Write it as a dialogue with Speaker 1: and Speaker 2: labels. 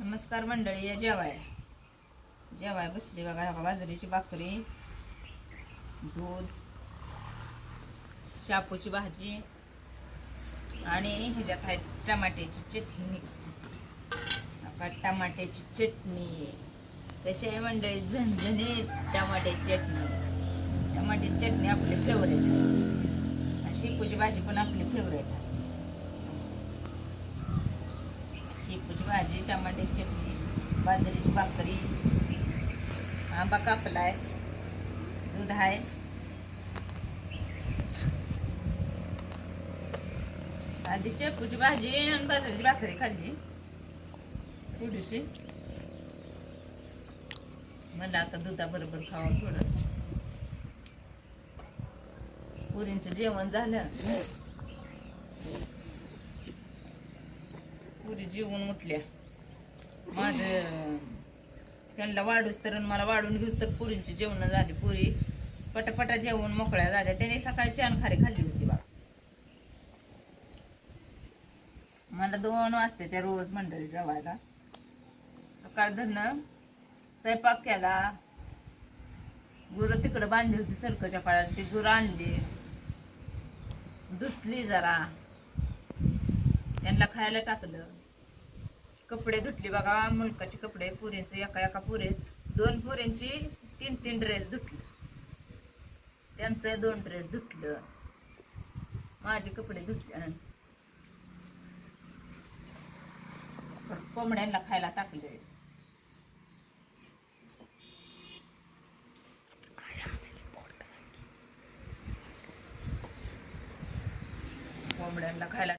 Speaker 1: नमस्कार मंडळी या जेवाय. जेवाय बसली बघा बाजरीची भाकरी दूध शापूची भाजी आणि ह्याच्यात आहे टमाट्याची चटणी. आता टमाट्याची चटणी. कशी आहे मंडळी? झणझणीत टमाट्याची चटणी. टमाट्याची चटणी आपली फेवरेट आणि शेपूची भाजी पण आपली फेवरेट शेपूची भाजी टमाट्याची चटणी बाजरीची भाकरी आंबा कापला आहे दूध आहे. आधी शेपूची भाजी आणि बाजरीची भाकरी खाल्ली. थोडीशी. मला आता दुधाबरोबर खावं थोडं. पुरींचं जेवण झालं. पुरी जेवून उठल्या माझं त्यांना वाढूच तर मला वाढून घेऊस तर पुरींची जेवण झाली पुरी. पटापटा जेवण मोकळ्या झाल्या. त्याने सकाळी छान खारी खाल्ली होती बा. मला दोन वाजते त्या रोज मंडळी जेवायला. सकाळ धरणं स्वयंपाक केला. गुरं तिकडं बांधली होती सरकच्या पाळ्याला ती गुरं आणली. धुतली जरा. त्यांना खायला टाकलं. कपडे धुतले बघा मुलकाचे कपडे पुरींचे एका एका पुरे दोन पुरींची तीन तीन ड्रेस धुतले. त्यांचं दोन ड्रेस धुतलं. माझे कपडे धुतले कोंबड्यांना खायला टाकले. कोंबड्यांना खायला